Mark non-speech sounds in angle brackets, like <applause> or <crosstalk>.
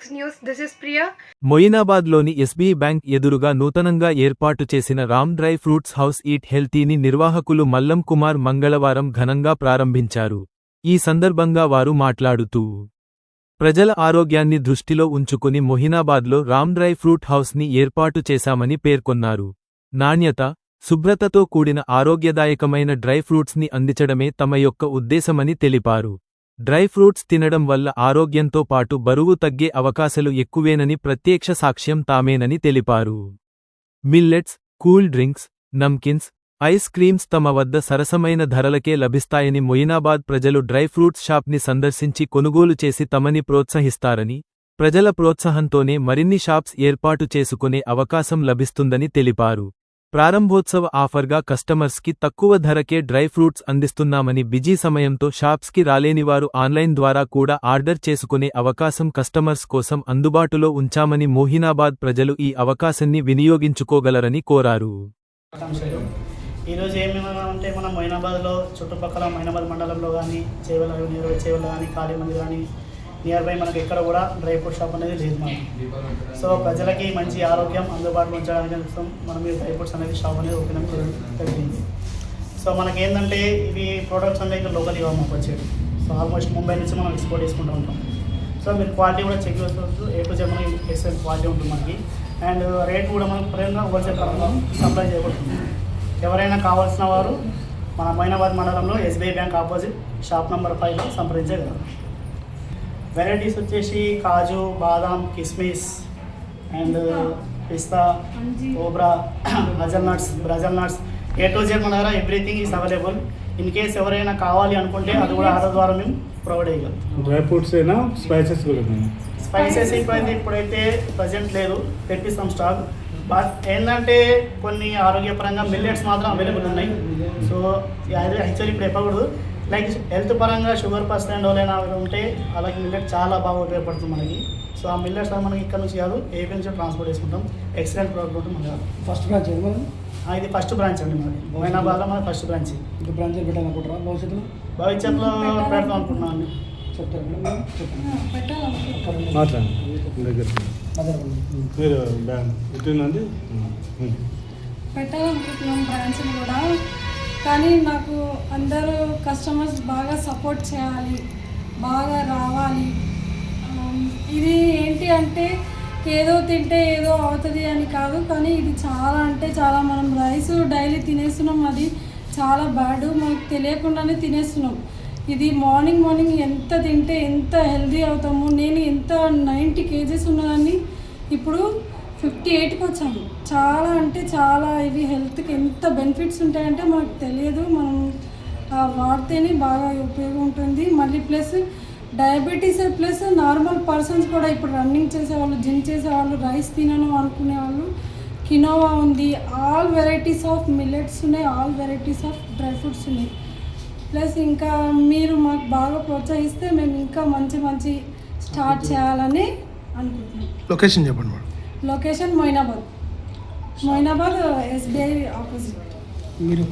Welcome to A6 News. This is Priya. మొయినాబాద్లోని SBI bank ఎదురుగా నూతనంగా ఏర్పాటు చేసిన Ram dry fruits house eat హెల్తీని నిర్వాహకులు మల్లం కుమార్ మంగళవారం ఘనంగా ప్రారంభించారు ఈ సందర్భంగా వారు మాట్లాడుతూ ప్రజల ఆరోగ్యాన్ని దృష్టిలో ఉంచుకుని మొహినాబాద్లో రామ్ డ్రై ఫ్రూట్ హౌస్ని ఏర్పాటు చేశామని పేర్కొన్నారు నాణ్యత శుభ్రతతో కూడిన ఆరోగ్యదాయకమైన డ్రై ఫ్రూట్స్ని అందించడమే తమ యొక్క ఉద్దేశమని తెలిపారు డ్రై ఫ్రూట్స్ తినడం వల్ల ఆరోగ్యంతో పాటు బరువు తగ్గే అవకాశాలు ఎక్కువేనని ప్రత్యక్ష సాక్ష్యం తామేనని తెలిపారు. మిల్లెట్స్ కూల్ డ్రింక్స్ నమ్కిన్స్ ఐస్ క్రీమ్స్ తమ వద్ద సరసమైన ధరలకే లభిస్తాయని మొయినాబాద్ ప్రజలు డ్రై ఫ్రూట్స్ షాప్ని సందర్శించి కొనుగోలు చేసి తమని ప్రోత్సహిస్తారని ప్రజల ప్రోత్సాహంతోనే మరిన్ని షాప్స్ ఏర్పాటు చేసుకునే అవకాశం లభిస్తుందని తెలిపారు. ప్రారంభోత్సవ ఆఫర్గా కస్టమర్స్కి తక్కువ ధరకే డ్రై ఫ్రూట్స్ అందిస్తున్నామని బిజీ సమయంతో షాప్స్కి రాలేనివారు ఆన్లైన్ ద్వారా కూడా ఆర్డర్ చేసుకునే అవకాశం కస్టమర్స్ కోసం అందుబాటులో ఉంచామని మోహినాబాద్ ప్రజలు ఈ అవకాశాన్ని వినియోగించుకోగలరని కోరారు. ఈరోజు ఏమేమైనా ఉంటే మనం మైనాబాద్లో చుట్టుపక్కల మైనాబాద్ మండలంలో కానీ చేవల చేవల కానీ కాళీమంది కానీ నియర్ బై మనకి ఎక్కడ కూడా డ్రై ఫ్రూట్ షాప్ అనేది లేదు మనకి సో ప్రజలకి మంచి ఆరోగ్యం అందుబాటులో ఉంచడానికి కోసం మనం ఈ డ్రై ఫ్రూట్స్ అనేది షాప్ అనేది ఓపెన్ చేయడం జరిగింది. సో మనకి ఏంటంటే ఇవి ప్రోడక్ట్స్ అనేది ఇక్కడ లోకల్ ఇవ్వం మాకు వచ్చేది సో ఆల్మోస్ట్ ముంబై నుంచి మనం ఎక్స్పోర్ట్ చేసుకుంటూ ఉంటాం. సో మీరు క్వాలిటీ కూడా చెక్ చేసుకోవచ్చు. ఏ టు జెడ్ మనకి ఎక్సలెంట్ క్వాలిటీ ఉంటుంది మనకి. అండ్ రేట్ కూడా మనకు ప్రేమగా హోల్సేల్ పరంగా సప్లై చేయబడుతుంది. ఎవరైనా కావాల్సిన వారు మన మైనాబాద్ మండలంలో SBI bank opposite shop number ఫైవ్లో సంప్రదించగలరు. వెరైటీస్ వచ్చేసి కాజు బాదాం కిస్మిస్ అండ్ పిస్తా cobra <clears throat> hazelnuts Brazil nuts. A to Z మన దగ్గర everything is available in case ఎవరైనా కావాలి అనుకుంటే అది కూడా ఆర్డర్ ద్వారా మేము ప్రొవైడ్ చేయగలం. డ్రై ఫ్రూట్స్ అయినా స్పైసెస్ కూడా స్పైసెస్ ఇప్పుడైతే ఇప్పుడైతే ప్రజెంట్ లేదు తెప్పిస్తాం స్టాక్ బట్ ఏంటంటే కొన్ని ఆరోగ్యపరంగా మిల్లెట్స్ మాత్రం అవైలబుల్ ఉన్నాయి. సో అది యాక్చువల్లీ ఇప్పుడు చెప్పకూడదు. లైక్ హెల్త్ పరంగా షుగర్ పర్సెంట్ ఎవరైనా ఉంటే అలాగే మిల్లెట్ చాలా బాగా ఉపయోగపడుతుంది మనకి. సో ఆ మిల్లెట్స్ మనకి ఇక్కడ నుంచి కాదు ఏపీ నుంచి ట్రాన్స్పోర్ట్ చేసుకుంటాం. ఎక్సలెంట్ ప్రోడక్ట్ ఉంటుంది మన దగ్గర. ఫస్ట్ బ్రాంచ్ ఇది ఫస్ట్ బ్రాంచ్ అండి మనది మైనాబాద్లో మన ఫస్ట్ బ్రాంచ్ ఇంకా బ్రాంచ్ పెట్టాలనుకుంటారా భవిష్యత్తులో? భవిష్యత్తులో పెడతాం అనుకుంటున్నాం అండి. పెట్టాలనుకుంటున్నాం. బ్రాంచ్ని కూడా కానీ నాకు అందరూ కస్టమర్స్ బాగా సపోర్ట్ చేయాలి బాగా రావాలి. ఇది ఏంటి అంటే ఏదో తింటే ఏదో అవుతుంది అని కాదు కానీ ఇది చాలా అంటే చాలా మనం రైస్ డైలీ తినేస్తున్నాం అది చాలా బ్యాడ్ మనకు తెలియకుండానే తినేస్తున్నాం. ఇది మార్నింగ్ మార్నింగ్ ఎంత తింటే ఎంత హెల్దీ అవుతాము నేను ఎంత నైంటీ కేజీస్ ఉన్నదాన్ని ఇప్పుడు ఫిఫ్టీ ఎయిట్కి వచ్చాము. చాలా అంటే చాలా ఇవి హెల్త్కి ఎంత బెనిఫిట్స్ ఉంటాయంటే మనకు తెలియదు. మనం వాడితేనే బాగా ఉపయోగం ఉంటుంది. మళ్ళీ plus diabetes plus normal persons కూడా ఇప్పుడు రన్నింగ్ చేసేవాళ్ళు జిమ్ చేసేవాళ్ళు రైస్ తినను అనుకునే వాళ్ళు కినోవా ఉంది. ఆల్ వెరైటీస్ ఆఫ్ మిల్లెట్స్ ఉన్నాయి. All varieties of dry fruits ఉన్నాయి. ప్లస్ ఇంకా మీరు మాకు బాగా ప్రోత్సహిస్తే మేము ఇంకా మంచి మంచి స్టార్ట్ చేయాలని అనుకుంటున్నాం. లొకేషన్ చెప్పండి madam. Location Moinabad Moinabad SBI opposite మీరు